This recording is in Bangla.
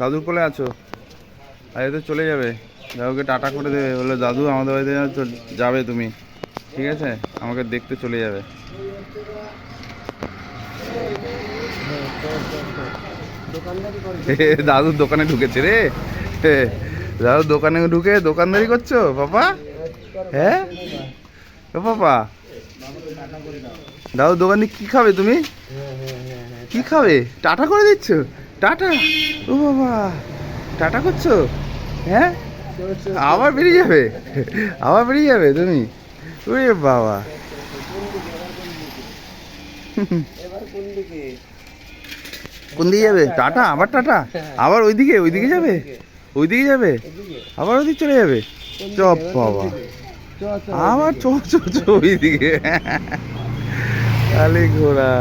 দাদুর কোলে আছো? আর এতে চলে যাবে। দাদুকে টাটা করে দেবে। বলে দাদু আমাদের বাড়িতে যাবে তুমি। ঠিক আছে? আমাকে দেখতে চলে যাবে। দাদুর দোকানে ঢুকেছে রে। এ, দাদুর দোকানে ঢুকে দোকানদারি করছ বাবা? হ্যাঁ বাবা? দাদুর দোকানে কি খাবে তুমি? কি খাবে? টাটা করে দিচ্ছ? টাটা। ও বাবা, টাটা করছ? হ্যাঁ? আবার বেরিয়ে যাবে? আবার বেরিয়ে যাবে তুমি? ওরে বাবা। কোন দিকে যাবে? টাটা, আবার টাটা? আবার ওইদিকে ওইদিকে যাবে? ওইদিকে যাবে? আবার ওইদিকে চলে যাবে? চপ বাবা। আবার চো চো চো ওইদিকে। খালি ঘোরা